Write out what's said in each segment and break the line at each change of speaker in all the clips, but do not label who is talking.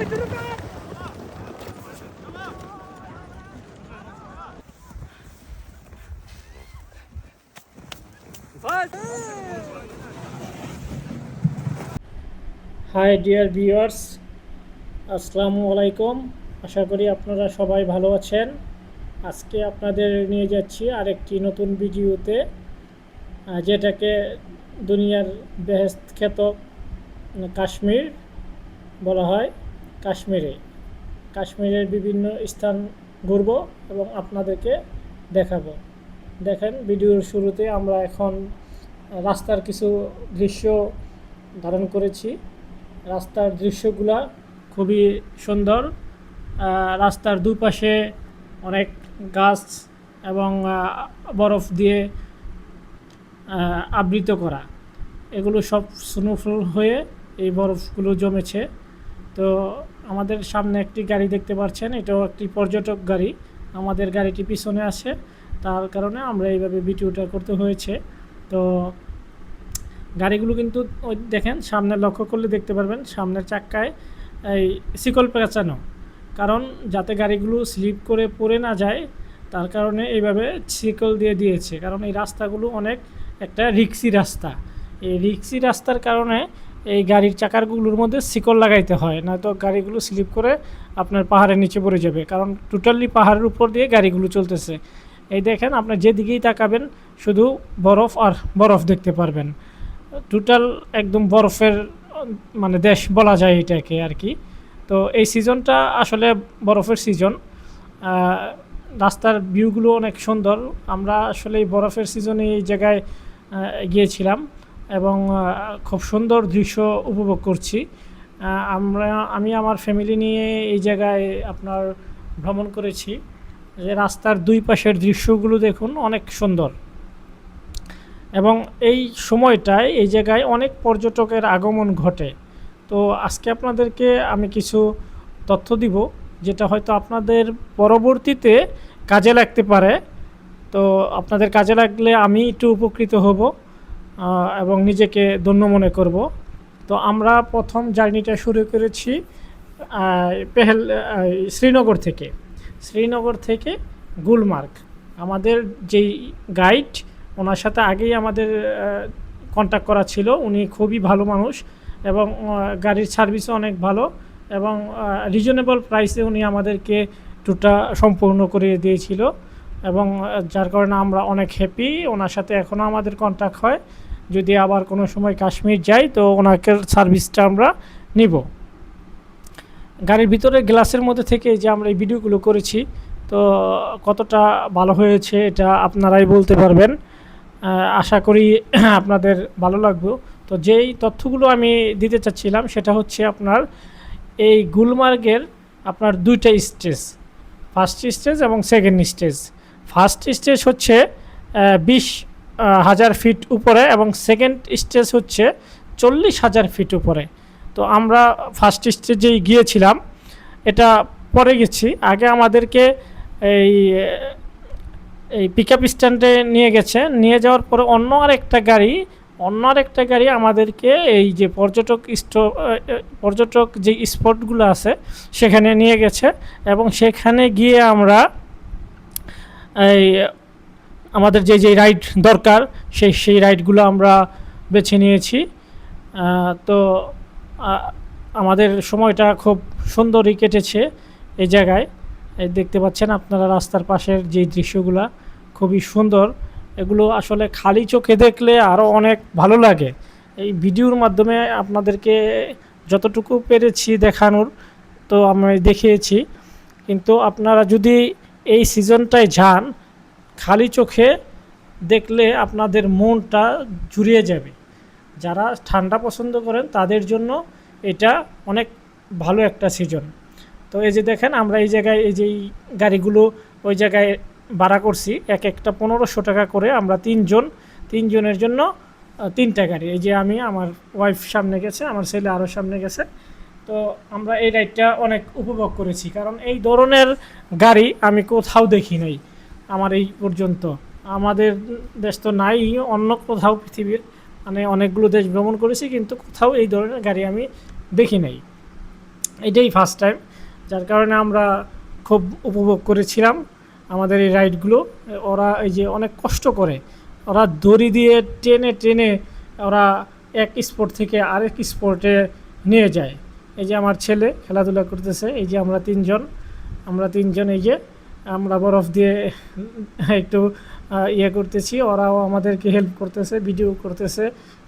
High dear viewers আসসালামু আলাইকুম আশা করি আপনারা সবাই ভালো আছেন। আজকে আপনাদের নিয়ে যাচ্ছি আরেকটি নতুন ভিডিওতে যেটাকে দুনিয়ার বেহেস্ত খ্যাত কাশ্মীর বলা হয়। কাশ্মীরে। কাশ্মীরের বিভিন্ন স্থান ঘুরব এবং আপনাদেরকে দেখাবো। দেখেন, ভিডিওর শুরুতে আমরা এখন রাস্তার কিছু দৃশ্য ধারণ করেছি। রাস্তার দৃশ্যগুলা খুবই সুন্দর। রাস্তার দুপাশে অনেক গাছ এবং বরফ দিয়ে আবৃত করা। এগুলো সব স্নোফল হয়ে এই বরফগুলো জমেছে। তো আমাদের সামনে একটি গাড়ি দেখতে পাচ্ছেন, এটাও একটি পর্যটক গাড়ি। আমাদের গাড়িটি পিছনে আছে, তার কারণে আমরা এইভাবে ভিডিওটা করতে হয়েছে। তো গাড়িগুলো কিন্তু ওই দেখেন, সামনে লক্ষ্য করলে দেখতে পারবেন, সামনের চাক্কায় এই শিকল পেঁচানো। কারণ যাতে গাড়িগুলো স্লিপ করে পড়ে না যায়, তার কারণে এইভাবে শিকল দিয়ে দিয়েছে। কারণ এই রাস্তাগুলো অনেক একটা রিক্সি রাস্তা। এই রিক্সি রাস্তার কারণে এই গাড়ির চাকারগুলোর মধ্যে শিকল লাগাইতে হয়, নয়তো গাড়িগুলো স্লিপ করে আপনার পাহাড়ের নিচে পড়ে যাবে। কারণ টোটালি পাহাড়ের উপর দিয়ে গাড়িগুলো চলতেছে। এই দেখেন, আপনার যেদিকেই তাকাবেন, শুধু বরফ আর বরফ দেখতে পারবেন। টোটাল একদম বরফের মানে দেশ বলা যায় এটাকে আর কি। তো এই সিজনটা আসলে বরফের সিজন। রাস্তার ভিউগুলো অনেক সুন্দর। আমরা আসলে এই বরফের সিজনে এই জায়গায় গিয়েছিলাম। এবং খুব সুন্দর দৃশ্য উপভোগ করছি। আমরা, আমি আমার ফ্যামিলি নিয়ে এই জায়গায় আপনার ভ্রমণ করেছি। যে রাস্তার দুই পাশের দৃশ্যগুলো দেখুন, অনেক সুন্দর। এবং এই সময়টায় এই জায়গায় অনেক পর্যটকের আগমন ঘটে। তো আজকে আপনাদেরকে আমি কিছু তথ্য দিব, যেটা হয়তো আপনাদের পরবর্তীতে কাজে লাগতে পারে। তো আপনাদের কাজে লাগলে আমি একটু উপকৃত হব। এবং নিজেকে ধন্য মনে করব। তো আমরা প্রথম জার্নিটা শুরু করেছি পেহেল শ্রীনগর থেকে। শ্রীনগর থেকে গুলমার্গ। আমাদের যেই গাইড, ওনার সাথে আগেই আমাদের কন্ট্যাক্ট করা ছিল। উনি খুবই ভালো মানুষ এবং গাড়ির সার্ভিসও অনেক ভালো এবং রিজনেবল প্রাইসে উনি আমাদেরকে ট্যুরটা সম্পূর্ণ করে দিয়েছিল এবং যার কারণে আমরা অনেক হ্যাপি ওনার সাথে এখনও আমাদের কন্ট্যাক্ট হয়। যদি আবার কোনো সময় কাশ্মীর যাই, তো ওনাকে সার্ভিসটা আমরা নিব। গাড়ির ভিতরে গ্লাসের মধ্যে থেকে যে আমরা এই ভিডিওগুলো করেছি, তো কতটা ভালো হয়েছে এটা আপনারাই বলতে পারবেন। আশা করি আপনাদের ভালো লাগবে। তো যেই তথ্যগুলো আমি দিতে চাচ্ছিলাম, সেটা হচ্ছে আপনার এই গুলমার্গের আপনার দুইটা স্টেজ। ফার্স্ট স্টেজ এবং সেকেন্ড স্টেজ ফার্স্ট স্টেজ হচ্ছে বিশ হাজার ফিট উপরে এবং সেকেন্ড স্টেজ হচ্ছে চল্লিশ হাজার ফিট উপরে। তো আমরা ফার্স্ট স্টেজেই গিয়েছিলাম, এটা পরে গেছি। আগে আমাদেরকে এই এই পিক আপ স্ট্যান্ডে নিয়ে গেছে। নিয়ে যাওয়ার পরে অন্য আরেকটা গাড়ি, অন্য আরেকটা গাড়ি আমাদেরকে এই যে পর্যটক পর্যটক যে স্পটগুলো আছে, সেখানে নিয়ে গেছে। এবং সেখানে গিয়ে আমরা এই আমাদের যে যে রাইড দরকার, সেই সেই রাইডগুলো আমরা বেছে নিয়েছি। তো আমাদের সময়টা খুব সুন্দরই কেটেছে এই জায়গায়। এই দেখতে পাচ্ছেন আপনারা রাস্তার পাশের যে দৃশ্যগুলা, খুবই সুন্দর। এগুলো আসলে খালি চোখে দেখলে আরও অনেক ভালো লাগে। এই ভিডিওর মাধ্যমে আপনাদেরকে যতটুকু পেরেছি দেখানোর তো আমি দেখিয়েছি। কিন্তু আপনারা যদি এই সিজনটায় যান খালি চোখে দেখলে আপনাদের মনটা জুড়িয়ে যাবে। যারা ঠান্ডা পছন্দ করেন, তাদের জন্য এটা অনেক ভালো একটা সিজন তো এই যে দেখেন, আমরা এই জায়গায় এই যে গাড়িগুলো ওই জায়গায় ভাড়া করছি, এক একটা পনেরোশো টাকা করে আমরা তিনজন, তিনজনের জন্য তিনটা গাড়ি। এই যে আমি, আমার ওয়াইফ সামনে গেছে, আমার ছেলে আরও সামনে গেছে। তো আমরা এই রাইডটা অনেক উপভোগ করেছি। কারণ এই ধরনের গাড়ি আমি কোথাও দেখি নাই। আমার এই পর্যন্ত। আমাদের দেশ তো নাই, অন্য কোথাও পৃথিবীর মানে অনেকগুলো দেশ ভ্রমণ করেছি, কিন্তু কোথাও এই ধরনের গাড়ি আমি দেখি নাই। এটাই ফার্স্ট টাইম যার কারণে আমরা খুব উপভোগ করেছিলাম আমাদের এই রাইডগুলো ওরা এই যে অনেক কষ্ট করে, ওরা দড়ি দিয়ে টেনে টেনে ওরা এক স্পোর্ট থেকে আরেক স্পোর্টে নিয়ে যায়। এই যে আমার ছেলে খেলাধুলা করতেছে, এই যে আমরা তিনজন আমরা তিনজন এই যে আমরা বরফ দিয়ে একটু ইয়ে করতেছি। ওরাও আমাদেরকে হেল্প করতেছে ভিডিও করতেছে,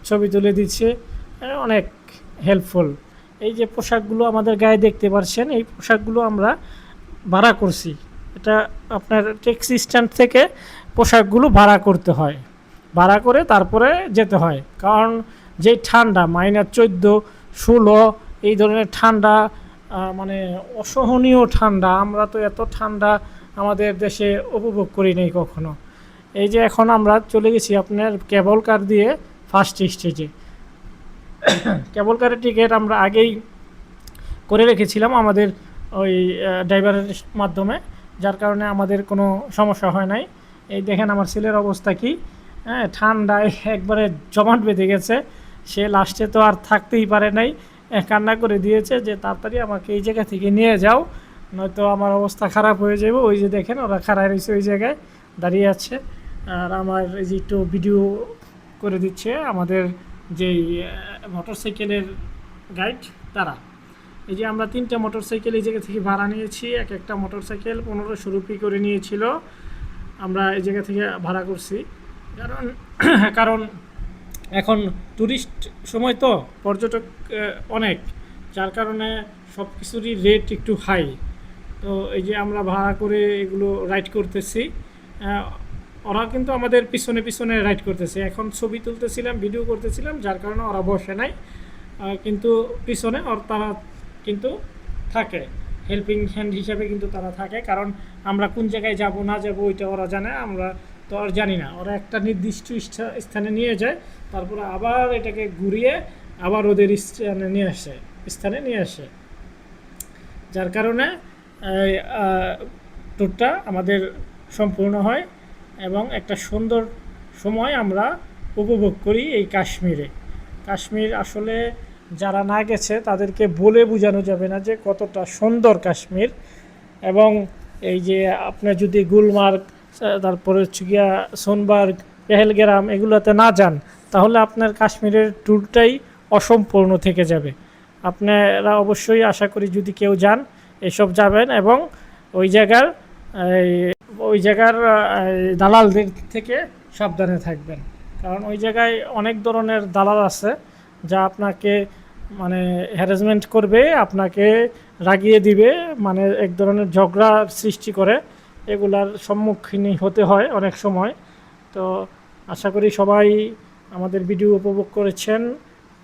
ছবি তুলে দিচ্ছে। অনেক হেল্পফুল এই যে পোশাকগুলো আমাদের গায়ে দেখতে পাচ্ছেন এই পোশাকগুলো আমরা ভাড়া করছি। এটা আপনার ট্যাক্সি স্ট্যান্ড থেকে পোশাকগুলো ভাড়া করতে হয়। ভাড়া করে তারপরে যেতে হয়। কারণ যে ঠান্ডা মাইনাস চোদ্দ, ষোলো, এই ধরনের ঠান্ডা মানে অসহনীয় ঠান্ডা, আমরা তো এত ঠান্ডা আমাদের দেশে উপভোগ করি নাই কখনো। এই যে এখন আমরা চলে গেছি আপনার কেবল কার দিয়ে ফার্স্ট স্টেজে কেবল কারের টিকিট আমরা আগেই করে রেখেছিলাম আমাদের ওই ড্রাইভারের মাধ্যমে, যার কারণে আমাদের কোনো সমস্যা হয় নাই। এই দেখেন আমার ছেলের অবস্থা কি হ্যাঁ ঠান্ডায় একবারে জমাট বেঁধে গেছে। সে লাস্টে তো আর থাকতেই পারে নাই। কান্না করে দিয়েছে যে তাড়াতাড়ি আমাকে এই জায়গা থেকে নিয়ে যাও। নয়তো আমার অবস্থা খারাপ হয়ে যাবে ওই যে দেখেন, ওরা খাড়ায় রয়েছে ওই জায়গায়, দাঁড়িয়ে আছে। আর আমার এই যে একটু ভিডিও করে দিচ্ছে আমাদের যেই মোটর সাইকেলের গাইড তারা। এই যে আমরা তিনটা মোটর সাইকেল এই জায়গা থেকে ভাড়া নিয়েছি, এক একটা মোটর সাইকেল পনেরোশো রুপি করে নিয়েছিল। আমরা এই জায়গা থেকে ভাড়া করছি। কারণ কারণ এখন ট্যুরিস্ট সময় তো, পর্যটক অনেক। যার কারণে সব কিছুরই রেট একটু হাই তো এই যে আমরা ভাড়া করে এগুলো রাইড করতেছি ওরা কিন্তু আমাদের পিছনে পিছনে রাইড করতেছে। এখন ছবি তুলতেছিলাম ভিডিও করতেছিলাম, যার কারণে ওরা বসে নাই। কিন্তু পিছনে ওর তারা কিন্তু থাকে। হেল্পিং হ্যান্ড হিসাবে কিন্তু তারা থাকে, কারণ আমরা কোন জায়গায় যাব, না যাব, ওইটা ওরা জানে, আমরা তো আর জানি না। ওরা একটা নির্দিষ্ট স্থানে নিয়ে যায়, তারপরে আবার এটাকে ঘুরিয়ে আবার ওদের স্থানে নিয়ে আসে, স্থানে নিয়ে আসে। যার কারণে ট্যুরটা আমাদের সম্পূর্ণ হয় এবং একটা সুন্দর সময় আমরা উপভোগ করি এই কাশ্মীরে। কাশ্মীর আসলে যারা না গেছে তাদেরকে বলে বোঝানো যাবে না যে কতটা সুন্দর কাশ্মীর এবং এই যে আপনার যদি গুলমার্গ তারপরে হচ্ছে গিয়া সোনবার্গ পেহেলগ্রাম এগুলোতে না যান, তাহলে আপনার কাশ্মীরের ট্যুরটাই অসম্পূর্ণ থেকে যাবে। আপনারা অবশ্যই আশা করি যদি কেউ যান এসব যাবেন এবং ওই জায়গার ওই জায়গার দালালদের থেকে সাবধানে থাকবেন। কারণ ওই জায়গায় অনেক ধরনের দালাল আছে যা আপনাকে মানে হ্যারাসমেন্ট করবে, আপনাকে রাগিয়ে দিবে মানে এক ধরনের ঝগড়া সৃষ্টি করে। এগুলার সম্মুখীন হতে হয় অনেক সময়। তো আশা করি সবাই আমাদের ভিডিও উপভোগ করেছেন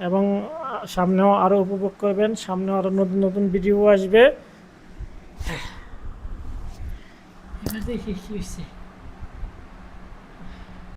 এবং সামনেও আরও উপভোগ করবেন। সামনেও আরও নতুন নতুন ভিডিও আসবে। এবার দেখি কি হয়েছে